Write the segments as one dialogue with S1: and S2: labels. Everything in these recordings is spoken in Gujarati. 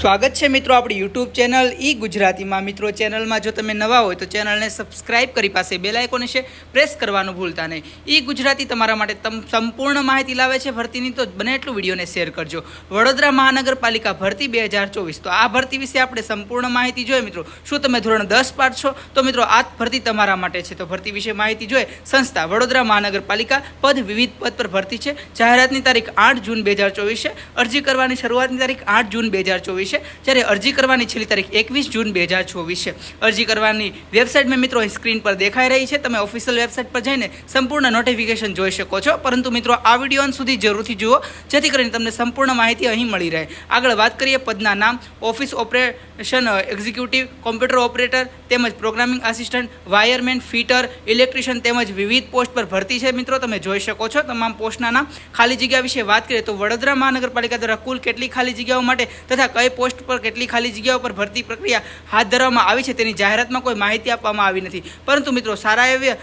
S1: સ્વાગત છે મિત્રો આપણી યુટ્યુબ ચેનલ ઈ ગુજરાતીમાં. મિત્રો, ચેનલમાં જો તમે નવા હોય તો ચેનલને સબસ્ક્રાઇબ કરી પાસે બેલ આઇકોન છે. પ્રેસ કરવાનું ભૂલતા નહીં. ઈ ગુજરાતી તમારા માટે તમ, સંપૂર્ણ માહિતી લાવે છે ભરતીની, તો બને એટલું વિડીયોને શેર કરજો. વડોદરા મહાનગરપાલિકા ભરતી બે હજાર ચોવીસ. તો આ ભરતી વિશે આપણે સંપૂર્ણ માહિતી જોઈએ મિત્રો. શું તમે ધોરણ દસ પાસ છો? તો મિત્રો, આ ભરતી તમારા માટે છે. તો ભરતી વિશે માહિતી જોઈએ. સંસ્થા વડોદરા મહાનગરપાલિકા પદ વિવિધ પદ પર ભરતી છે. જાહેરાતની તારીખ આઠ જૂન બે હજાર ચોવીસ છે. અરજી કરવાની શરૂઆતની તારીખ આઠ જૂન બે હજાર ચોવીસ છે. જ્યારે અરજી કરવાની છેલ્લી તારીખ એકવીસ જૂન બે હજાર ચોવીસ. છે અરજી કરવાની વેબસાઇટ મેં મિત્રો સ્ક્રીન પર દેખાઈ રહી છે. તમે ઓફિશિયલ વેબસાઇટ પર જઈને સંપૂર્ણ નોટિફિકેશન જોઈ શકો છો. પરંતુ મિત્રો, આ વીડિયો અંત સુધી જરૂરથી જુઓ, જેથી કરીને તમને સંપૂર્ણ માહિતી અહીં મળી રહે. આગળ વાત કરીએ પદના નામ, office operation executive, computer operator, તેમજ programming assistant, wireman, fitter, electrician તેમજ વિવિધ પોસ્ટ પર ભરતી છે. મિત્રો, તમે જોઈ શકો છો તમામ પોસ્ટના નામ. ખાલી જગ્યા વિશે વાત કરીએ તો વડોદરા મહાનગરપાલિકા દ્વારા કુલ કેટલી ખાલી જગ્યાઓ માટે તથા કઈ પોસ્ટ પર કેટલી ખાલી જગ્યાઓ પર ભરતી પ્રક્રિયા હાથ ધરવામાં આવી છે તેની જાહેરાતમાં કોઈ માહિતી આપવામાં આવી નથી. પરંતુ મિત્રો સારા એવી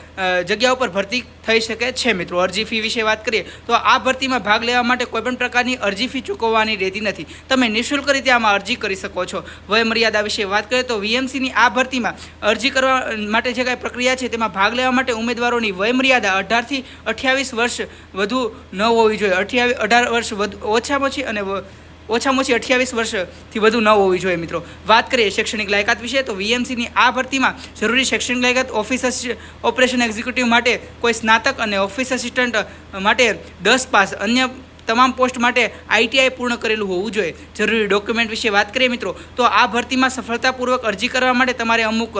S1: જગ્યાઓ પર ભરતી થઈ શકે છે મિત્રો. અરજી ફી વિશે વાત કરીએ, તો આ ભરતીમાં ભાગ લેવા માટે કોઈપણ પ્રકારની અરજી ફી ચૂકવવાની રહેતી નથી. તમે નિઃશુલ્ક રીતે આમાં અરજી કરી શકો છો. વયમર્યાદા વિશે વાત કરીએ, તો વીએમસીની આ ભરતીમાં અરજી કરવા માટે જે કાંઈ પ્રક્રિયા છે તેમાં ભાગ લેવા માટે ઉમેદવારોની વયમર્યાદા અઢારથી અઠ્યાવીસ વર્ષ વધુ ન હોવી જોઈએ. અઠ્યાવીસ અઢાર વર્ષ ઓછામાં ઓછી અને ઓછામાં ઓછી અઠ્યાવીસ વર્ષથી વધુ ન હોવી જોઈએ મિત્રો. વાત કરીએ શૈક્ષણિક લાયકાત વિશે, તો વીએમસીની આ ભરતીમાં જરૂરી શૈક્ષણિક લાયકાત ઓફિસ ઓપરેશન એક્ઝિક્યુટિવ માટે કોઈ સ્નાતક અને ઓફિસ અસિસ્ટન્ટ માટે દસ પાસ. અન્ય તમામ પોસ્ટ માટે આઈટીઆઈ પૂર્ણ કરેલું હોવું જોઈએ. જરૂરી ડોક્યુમેન્ટ વિશે વાત કરીએ મિત્રો, તો આ ભરતીમાં સફળતાપૂર્વક અરજી કરવા માટે તમારે અમુક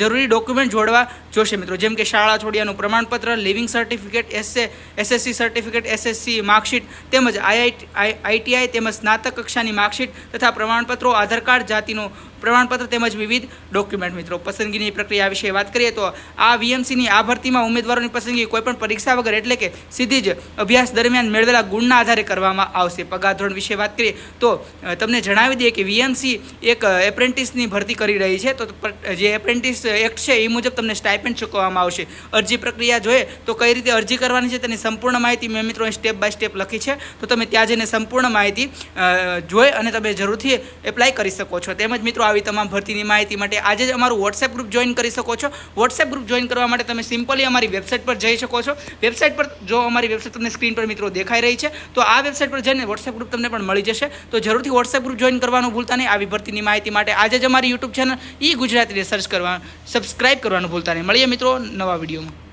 S1: જરૂરી ડોક્યુમેન્ટ જોડવા જોશે મિત્રો. જેમ કે શાળા છોડ્યાનું પ્રમાણપત્ર, leaving certificate, SA, SSC certificate, SSC marksheet તેમજ આઈઆઈટી આઈટીઆઈ તેમજ સ્નાતક કક્ષાની માર્કશીટ તથા પ્રમાણપત્રો, આધાર કાર્ડ, જાતિનું પ્રમાણપત્ર તેમજ વિવિધ ડોક્યુમેન્ટ મિત્રો. પસંદગીની પ્રક્રિયા વિશે વાત કરીએ તો આ વીએમસીની આ ભરતીમાં ઉમેદવારોની પસંદગી કોઈપણ પરીક્ષા વગર એટલે કે સીધી જ અભ્યાસ દરમિયાન મેળવેલા ગુણના આધારે કરવામાં આવશે. પગાર ધોરણ વિશે વાત કરીએ તો તમને જણાવી દઈએ કે વીએમસી એક એપ્રેન્ટિસની ભરતી કરી રહી છે. તો જે એપ્રેન્ટિસ એક્ટ છે, એ મુજબ તમને સ્ટાઇપેન્ડ ચૂકવવામાં આવશે. અરજી પ્રક્રિયા જોઈએ તો કઈ રીતે અરજી કરવાની છે તેની સંપૂર્ણ માહિતી મેં મિત્રો સ્ટેપ બાય સ્ટેપ લખી છે. તો તમે ત્યાં જઈને સંપૂર્ણ માહિતી જોઈ અને તમે જરૂરથી એપ્લાય કરી શકો છો. તેમજ મિત્રો આવી તમામ ભરતીની માહિતી માટે આજે જ અમારું વોટ્સએપ ગ્રુપ જોઈન કરી શકો છો. વોટ્સએપ ગ્રુપ જોઈન કરવા માટે તમે સિમ્પલી અમારી વેબસાઇટ પર જઈ શકો છો. વેબસાઇટ પર જો અમારી વેબસાઇટ તમને સ્ક્રીન પર મિત્રો દેખાઈ રહી છે તો આ વેબસાઇટ પર જઈને વોટ્સએપ ગ્રુપ તમને પણ મળી જશે. તો જરૂરથી વોટ્સએપ ગ્રુપ જોઈન કરવાનું ભૂલતા નહીં. આવી ભરતીની માહિતી માટે આજે જ અમારી યુટ્યુબ ચેનલ ઈ ગુજરાતીને સર્ચ કરવા સબસ્ક્રાઇબ કરવાનું ભૂલતા નહીં. મળીએ મિત્રો નવા વિડીયોમાં